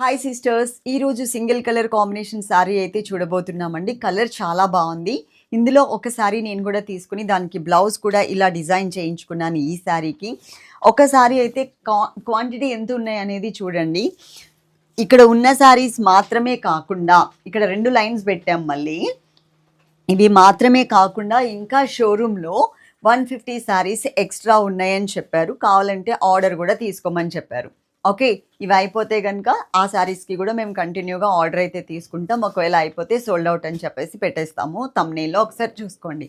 Hi sisters ఈరోజు single colour combination sari అయితే చూడబోతున్నామండి. కలర్ చాలా బాగుంది. ఇందులో ఒక శారీ నేను కూడా తీసుకుని దానికి బ్లౌజ్ కూడా ఇలా డిజైన్ చేయించుకున్నాను ఈ శారీకి ఒక శారీ అయితే క్వాంటిటీ ఎంత ఉన్నాయి అనేది చూడండి. ఇక్కడ ఉన్న శారీస్ మాత్రమే కాకుండా ఇక్కడ రెండు లైన్స్ పెట్టాం మళ్ళీ. ఇవి మాత్రమే కాకుండా ఇంకా షోరూంలో వన్ ఫిఫ్టీ శారీస్ ఎక్స్ట్రా ఉన్నాయని చెప్పారు. కావాలంటే ఆర్డర్ కూడా తీసుకోమని చెప్పారు. ఓకే ఇవి అయిపోతే కనుక ఆ శారీస్కి కూడా మేము కంటిన్యూగా ఆర్డర్ అయితే తీసుకుంటాం. ఒకవేళ అయిపోతే సోల్డ్ అవుట్ అని చెప్పేసి పెట్టేస్తాము. తమ్నేల్లో ఒకసారి చూసుకోండి.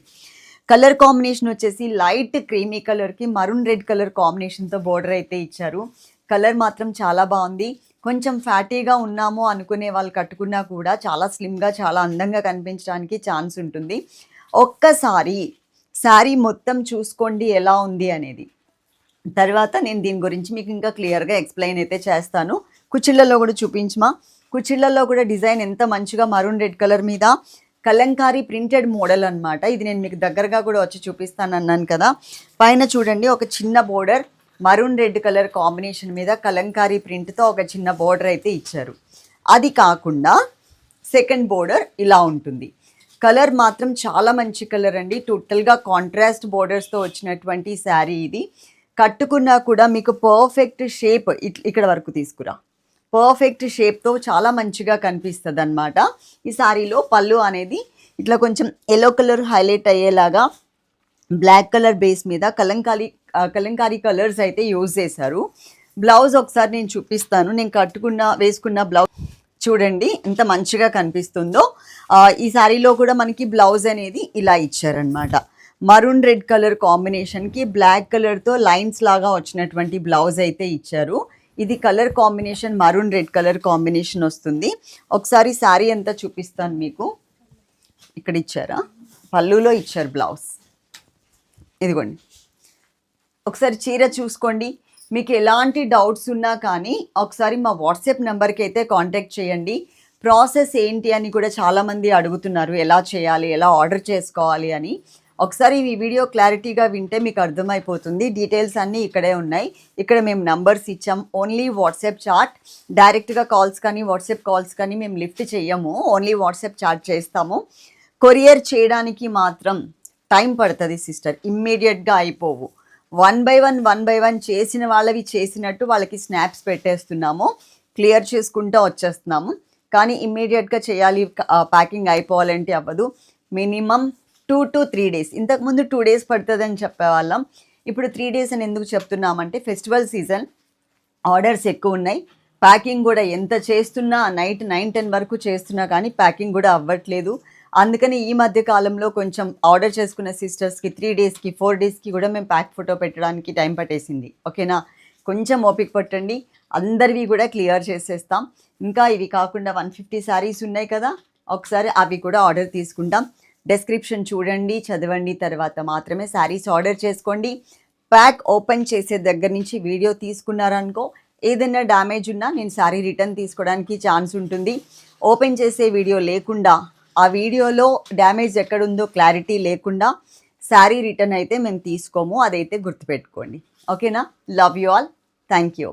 కలర్ కాంబినేషన్ వచ్చేసి లైట్ క్రీమీ కలర్కి మరూన్ రెడ్ కలర్ కాంబినేషన్తో బోర్డర్ అయితే ఇచ్చారు. కలర్ మాత్రం చాలా బాగుంది. కొంచెం ఫ్యాటీగా ఉన్నాము అనుకునే వాళ్ళు కట్టుకున్నా కూడా చాలా స్లిమ్గా చాలా అందంగా కనిపించడానికి ఛాన్స్ ఉంటుంది. ఒక్కసారి శారీ మొత్తం చూసుకోండి ఎలా ఉంది అనేది. తర్వాత నేను దీని గురించి మీకు ఇంకా క్లియర్గా ఎక్స్ప్లెయిన్ అయితే చేస్తాను. కుచ్చిళ్ళలో కూడా చూపించమా? కుచ్చిళ్ళల్లో కూడా డిజైన్ ఎంత మంచిగా మరూన్ రెడ్ కలర్ మీద కలంకారీ ప్రింటెడ్ మోడల్ అనమాట ఇది నేను మీకు దగ్గరగా కూడా వచ్చి చూపిస్తాను అన్నాను కదా. పైన చూడండి ఒక చిన్న border maroon red colour combination మీద కలంకారీ ప్రింట్తో ఒక చిన్న బోర్డర్ అయితే ఇచ్చారు. అది కాకుండా సెకండ్ బోర్డర్ ఇలా ఉంటుంది. కలర్ మాత్రం చాలా మంచి కలర్ అండి. టోటల్గా కాంట్రాస్ట్ బోర్డర్స్తో వచ్చినటువంటి శారీ ఇది. కట్టుకున్నా కూడా మీకు పర్ఫెక్ట్ షేప్ ఇక్కడ వరకు తీసుకురా. పర్ఫెక్ట్ షేప్తో చాలా మంచిగా కనిపిస్తుంది అనమాట ఈ శారీలో పళ్ళు అనేది ఇట్లా కొంచెం ఎల్లో కలర్ హైలైట్ అయ్యేలాగా బ్లాక్ కలర్ బేస్ మీద కలంకారీ కలంకారీ కలర్స్ అయితే యూజ్ చేశారు. బ్లౌజ్ ఒకసారి నేను చూపిస్తాను. నేను కట్టుకున్న వేసుకున్న బ్లౌజ్ చూడండి ఎంత మంచిగా కనిపిస్తుందో. ఈ శారీలో కూడా మనకి బ్లౌజ్ అనేది ఇలా ఇచ్చారనమాట మరూన్ రెడ్ కలర్ కాంబినేషన్కి బ్లాక్ కలర్తో లైన్స్ లాగా వచ్చినటువంటి బ్లౌజ్ అయితే ఇచ్చారు. ఇది colour combination maroon red colour combination వస్తుంది. ఒకసారి శారీ అంతా చూపిస్తాను మీకు? ఇక్కడ ఇచ్చారా? పళ్ళులో ఇచ్చారు బ్లౌజ్ ఇదిగోండి. ఒకసారి చీర చూసుకోండి. మీకు ఎలాంటి డౌట్స్ ఉన్నా కానీ ఒకసారి మా వాట్సాప్ నెంబర్కి అయితే కాంటాక్ట్ చేయండి. ప్రాసెస్ ఏంటి అని కూడా చాలామంది అడుగుతున్నారు. ఎలా చేయాలి? ఎలా ఆర్డర్ చేసుకోవాలి అని. ఒకసారి ఈ వీడియో క్లారిటీగా వింటే మీకు అర్థమైపోతుంది. డీటెయిల్స్ అన్నీ ఇక్కడే ఉన్నాయి. ఇక్కడ మేము నంబర్స్ ఇచ్చాం. Only WhatsApp chat. డైరెక్ట్గా కాల్స్ కానీ వాట్సాప్ కాల్స్ కానీ మేము లిఫ్ట్ చేయము ఓన్లీ వాట్సాప్ చాట్ చేస్తాము. కొరియర్ చేయడానికి మాత్రం టైం పడుతుంది సిస్టర్. ఇమ్మీడియట్గా అయిపోవు. One by one one by one చేసిన వాళ్ళవి చేసినట్టు వాళ్ళకి స్నాప్స్ పెట్టేస్తున్నాము. క్లియర్ చేసుకుంటూ వచ్చేస్తున్నాము. కానీ ఇమ్మీడియట్గా చేయాలి. ప్యాకింగ్ అయిపోవాలంటే అవ్వదు. Minimum two to three days. ఇంతకుముందు టూ డేస్ పడుతుందని చెప్పేవాళ్ళం. ఇప్పుడు త్రీ డేస్ అని ఎందుకు చెప్తున్నామంటే ఫెస్టివల్ సీజన్ ఆర్డర్స్ ఎక్కువ ఉన్నాయి. ప్యాకింగ్ కూడా ఎంత చేస్తున్నా నైట్ నైన్ టెన్ వరకు చేస్తున్నా కానీ ప్యాకింగ్ కూడా అవ్వట్లేదు. అందుకని ఈ మధ్య కాలంలో కొంచెం ఆర్డర్ చేసుకున్న సిస్టర్స్కి త్రీ డేస్కి ఫోర్ డేస్కి కూడా మేము ప్యాక్ ఫోటో పెట్టడానికి టైం పట్టేసింది. ఓకేనా? కొంచెం ఓపిక పట్టండి. అందరివి కూడా క్లియర్ చేసేస్తాం. ఇంకా ఇవి కాకుండా వన్ ఫిఫ్టీ శారీస్ ఉన్నాయి కదా ఒకసారి అవి కూడా ఆర్డర్ తీసుకుంటాం. డెస్క్రిప్షన్ చూడండి చదవండి తర్వాత మాత్రమే శారీస్ ఆర్డర్ చేసుకోండి. ప్యాక్ ఓపెన్ చేసే దగ్గర నుంచి వీడియో తీసుకున్నారనుకో ఏదైనా డ్యామేజ్ ఉన్నా నేను శారీ రిటర్న్ తీసుకోవడానికి ఛాన్స్ ఉంటుంది. ఓపెన్ చేసే వీడియో లేకుండా ఆ వీడియోలో డ్యామేజ్ ఎక్కడుందో క్లారిటీ లేకుండా శారీ రిటర్న్ అయితే మేము తీసుకోము అదైతే గుర్తుపెట్టుకోండి. ఓకేనా love you all thank you